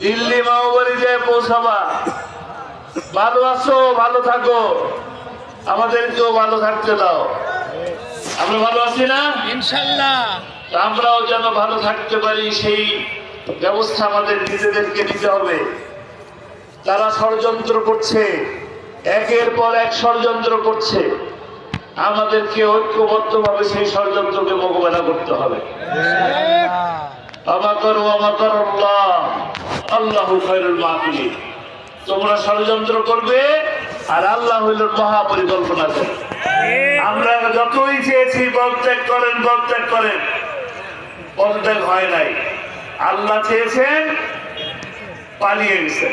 দিল্লি মাওবাড়ি যে পৌঁছাবা। ভালো আছো ভালো থাকো। আমাদেরকেও ভালো থাকতে দাও। আমরা ভালো আছি না? ইনশাল্লাহ। আমরাও যেন ভালো থাকতে পারি সেই ব্যবস্থা আমাদের নিজেদেরকে নিতে হবে। তারা ষড়যন্ত্র করছে একের পর এক ষড়যন্ত্র করছে। আমাদেরকে ঐক্যবদ্ধভাবে সেই ষড়যন্ত্রকে মোকাবেলা করতে হবে। আমাকর আমাকর আল্লাহ মাহফিলি। তোমরা ষড়যন্ত্র করবে আর আল্লাহ হইল মহা পরিকল্পনা করে আমরা যতই চেয়েছি পদত্যাগ করেন পদত্যাগ করেন পদত্যাগ হয় নাই। আল্লাহ চেয়েছেন পালিয়ে গেছে।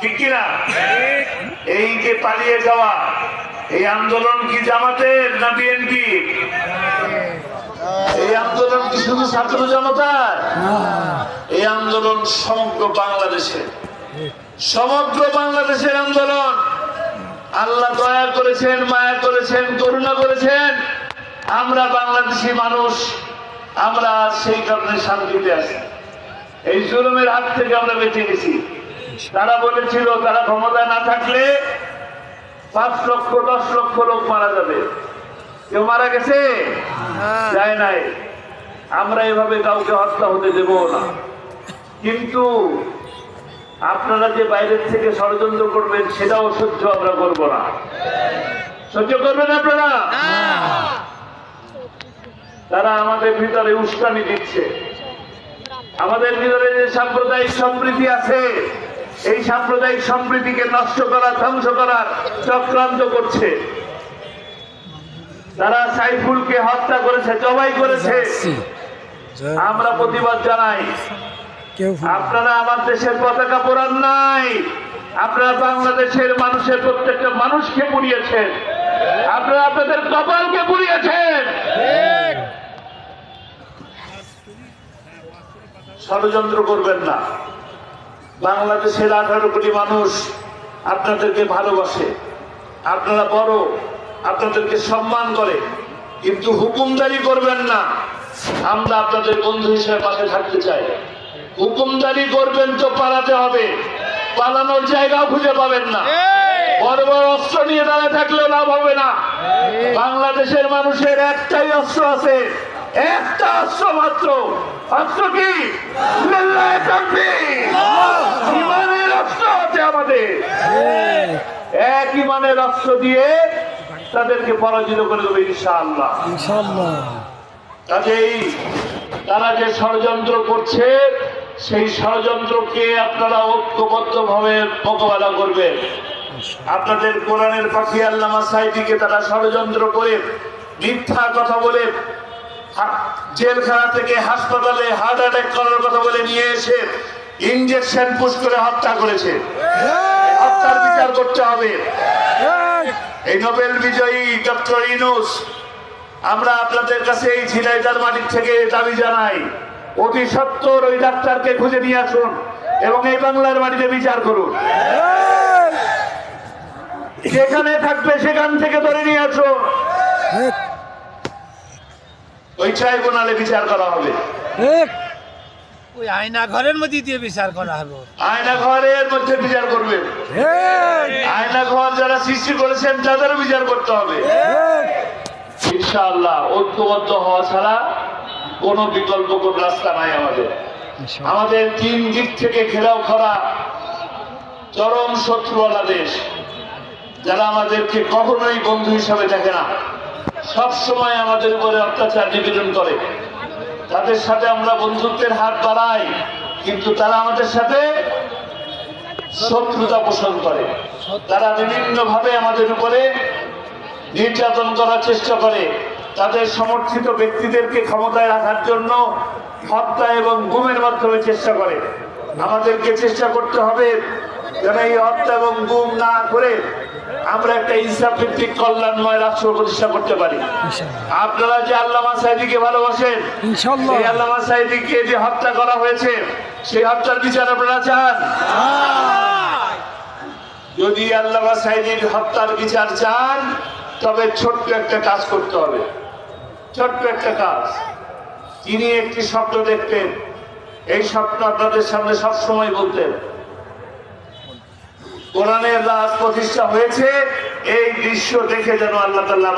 ঠিক কিনা? এই যে পালিয়ে যাওয়া এই আন্দোলন কি জামাতের না বিএনপি এই আন্দোলন কি শুধু ছাত্র জনতার? এই আন্দোলন সমগ্র বাংলাদেশে সমগ্র বাংলাদেশের আন্দোলন। আল্লাহ দয়া করেছেন, মায়া করেছেন, করুণা করেছেন। আমরা বাংলাদেশি মানুষ, আমরা সেই কারণে শান্তিতে আছি। এই জুলুমের হাত থেকে আমরা বেঁচে গেছি। তারা বলেছিল, তারা ক্ষমতা না থাকলে পাঁচ লক্ষ, দশ লক্ষ লোক মারা যাবে। কেউ মারা গেছে? যায় নাই। আমরা এভাবে কাউকে হত্যা হতে দেব না। কিন্তু আপনারা যে বাইরের থেকে ষড়যন্ত্র করবেন সেটাও সহ্য আমরা করব না। সহ্য করবেন আপনারা? তারা আমাদের ভিতরে উস্কানি দিচ্ছে। আমাদের ভিতরে যে সাম্প্রদায়িক সম্প্রীতি আছে এই সাম্প্রদায়িক সম্প্রীতিকে নষ্ট করা ধ্বংস করার চক্রান্ত করছে। তারা সাইফুলকে হত্যা করেছে জবাই করেছে আমরা প্রতিবাদ জানাই। আপনারা আমার দেশের পতাকা পোড়ান নাই। আপনারা বাংলাদেশের মানুষের প্রত্যেকটা মানুষকে পুড়িয়েছেন। আপনারা আপনাদের কপালকে পুড়িয়েছেন। ষড়যন্ত্র করবেন না। বাংলাদেশের আঠারো কোটি মানুষ আপনাদেরকে ভালোবাসে। আপনারা বড়। আপনাদেরকে সম্মান করে কিন্তু হুকুমদারি করবেন না। আমরা আপনাদের বন্ধু হিসেবে পাশে থাকতে চাই। হুকুমদারি করবেন তো পালাতে হবে। পালানোর জায়গাও খুঁজে পাবেন না। বড় বড় অস্ত্র নিয়ে দাঁড়িয়ে থাকলেও লাভ হবে না। বাংলাদেশের মানুষের একটাই অস্ত্র আছে। একটা অস্ত্র মাত্র। অস্ত্র কি? ইমানের অস্ত্র আছে আমাদের। এক ইমানের অস্ত্র দিয়ে তাদেরকে পরাজিত করে দেবে ইনশাআল্লাহ। কাজেই তারা যে ষড়যন্ত্র করছে সেই ষড়যন্ত্রকে আপনারা ঐক্যবদ্ধভাবে মোকাবেলা করবেন। আপনাদের কোরআনের পাখি আল্লামা সাইদিকে তারা ষড়যন্ত্র করে মিথ্যা কথা বলে জেলখানা থেকে হাসপাতালে হার্ট অ্যাটাক করার কথা বলে নিয়ে এসে ইঞ্জেকশন পুশ করে হত্যা করেছে। হত্যার বিচার করতে হবে। এই। নোবেল বিজয়ী ডক্টর ইনুস আমরা আপনাদের কাছে এই ঝিনাইদার মাটির থেকে দাবি জানাই অতি সত্তর ওই ডাক্তারকে খুঁজে নিয়ে আসুন এবং এই বাংলার মাটিতে বিচার করুন। যেখানে থাকবে সেখান থেকে ধরে নিয়ে আসুন। ওই ট্রাইব্যুনালে বিচার করা হবে। ওই আয়না ঘরের মধ্যে দিয়ে বিচার করা হলো। আয়না ঘরের মধ্যে বিচার করবে। আয়না ঘর যারা সৃষ্টি করেছেন তাদেরও বিচার করতে হবে। ইনশাআল্লাহ ঐক্যবদ্ধ হওয়া ছাড়া কোনো বিকল্প কোন রাস্তা নাই আমাদের। আমাদের তিন দিক থেকে ঘেরাও করা চরম শত্রুওয়ালা দেশ যারা আমাদেরকে কখনোই বন্ধু হিসাবে দেখে না। সব সময় আমাদের উপরে অত্যাচার নিবেদন করে। তাদের সাথে আমরা বন্ধুত্বের হাত বাড়াই, কিন্তু তারা আমাদের সাথে শত্রুতা পোষণ করে। তারা বিভিন্ন ভাবে আমাদের উপরে নির্যাতন করার চেষ্টা করে। তাদের সমর্থিত ব্যক্তিদেরকে ক্ষমতায় রাখার জন্য হত্যা এবং গুমের মাধ্যমে চেষ্টা করে। আমাদেরকে চেষ্টা করতে হবে যেন এই হত্যা এবং গুম না করে আমরা একটা ইনসাফ ভিত্তিক কল্যাণময় রাষ্ট্র প্রতিষ্ঠা করতে পারি। আপনারা যে আল্লামা সাইদিকে ভালোবাসেন সেই আল্লামা সাইদিকে যে হত্যা করা হয়েছে সেই হত্যার বিচার আপনারা চান? যদি আল্লামা সাইদির হত্যার বিচার চান তবে ছোট্ট একটা কাজ করতে হবে। ছোট্ট একটা কাজ। তিনি একটি স্বপ্ন দেখতেন। এই স্বপ্ন আপনাদের সামনে সবসময় বলতেন। কোরআনের রাজ প্রতিষ্ঠা হয়েছে এই দৃশ্য দেখে যেন আল্লাহ তাল্লাহ